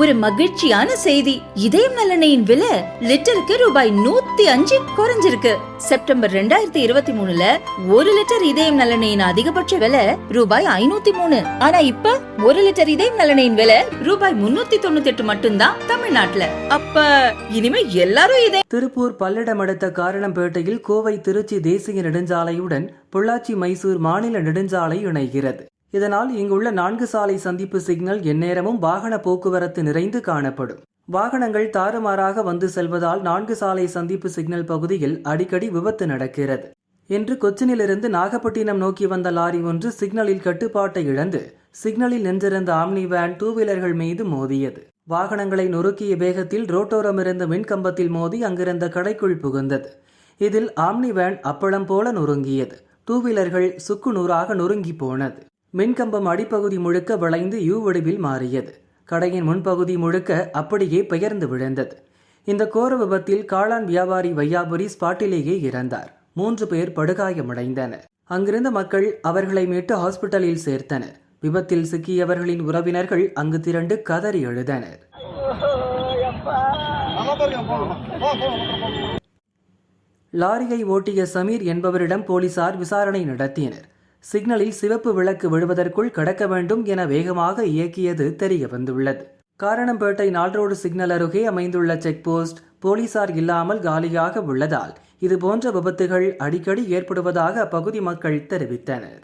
ஒரு மகிழ்ச்சியான செய்தி. இதயம் நல்லெண்ணெயின் விலை லிட்டருக்கு ரூபாய் நூத்தி அஞ்சு குறைஞ்சிருக்கு. செப்டம்பர் ரெண்டாயிரத்தி இருபத்தி மூணுல ஒரு லிட்டர் இதயம் நலனையின் அதிகபட்ச விலை ரூபாய் ஐநூத்தி மூணு. ஆனா இப்ப ஒரு லிட்டர் இதயம் நலனையின் விலை ரூபாய் முன்னூத்தி தொண்ணூத்தி எட்டு மட்டும்தான் தமிழ்நாட்டுல. அப்ப இனிமே எல்லாரும் இதே திருப்பூர் பல்லடம் அடுத்த காரணம்பேட்டையில் கோவை திருச்சி தேசிய நெடுஞ்சாலையுடன் பொள்ளாச்சி மைசூர் மாநில நெடுஞ்சாலை இணைகிறது. இதனால் இங்குள்ள நான்கு சாலை சந்திப்பு சிக்னல் எந்நேரமும் வாகன போக்குவரத்து நிறைந்து காணப்படும். வாகனங்கள் தாறுமாறாக வந்து செல்வதால் நான்கு சாலை சந்திப்பு சிக்னல் பகுதியில் அடிக்கடி விபத்து நடக்கிறது. இன்று கொச்சினிலிருந்து நாகப்பட்டினம் நோக்கி வந்த லாரி ஒன்று சிக்னலில் கட்டுப்பாட்டை இழந்து சிக்னலில் நின்றிருந்த ஆம்னி வேன் டூ வீலர்கள் மீது மோதியது. வாகனங்களை நொறுக்கிய வேகத்தில் ரோட்டோரம் இருந்த மின்கம்பத்தில் மோதி அங்கிருந்த கடைக்குள் புகுந்தது. இதில் ஆம்னி வேன் அப்பளம் போல நொறுங்கியது. டூ வீலர்கள் சுக்கு நூறாக நொறுங்கி போனது. மின்கம்பம் அடிப்பகுதி முழுக்க வளைந்து யூ வடிவில் மாறியது. கடையின் முன்பகுதி முழுக்க அப்படியே பெயர்ந்து விழுந்தது. இந்த கோர விபத்தில் காளான் வியாபாரி வையாபுரி ஸ்பாட்டிலேயே இறந்தார். மூன்று பேர் படுகாயமடைந்தனர். அங்கிருந்த மக்கள் அவர்களை மீட்டு ஹாஸ்பிட்டலில் சேர்த்தனர். விபத்தில் சிக்கியவர்களின் உறவினர்கள் அங்கு திரண்டு கதறி எழுதனர். லாரியை ஓட்டிய சமீர் என்பவரிடம் போலீசார் விசாரணை நடத்தினர். சிக்னலில் சிவப்பு விளக்கு விழுவதற்குள் கடக்க வேண்டும் என வேகமாக இயக்கியது தெரிய வந்துள்ளது. காரணம்பேட்டை நால்ரோடு சிக்னல் அருகே அமைந்துள்ள செக் போஸ்ட் போலீசார் இல்லாமல் காலியாக உள்ளதால் இதுபோன்ற விபத்துகள் அடிக்கடி ஏற்படுவதாக அப்பகுதி மக்கள் தெரிவித்தனர்.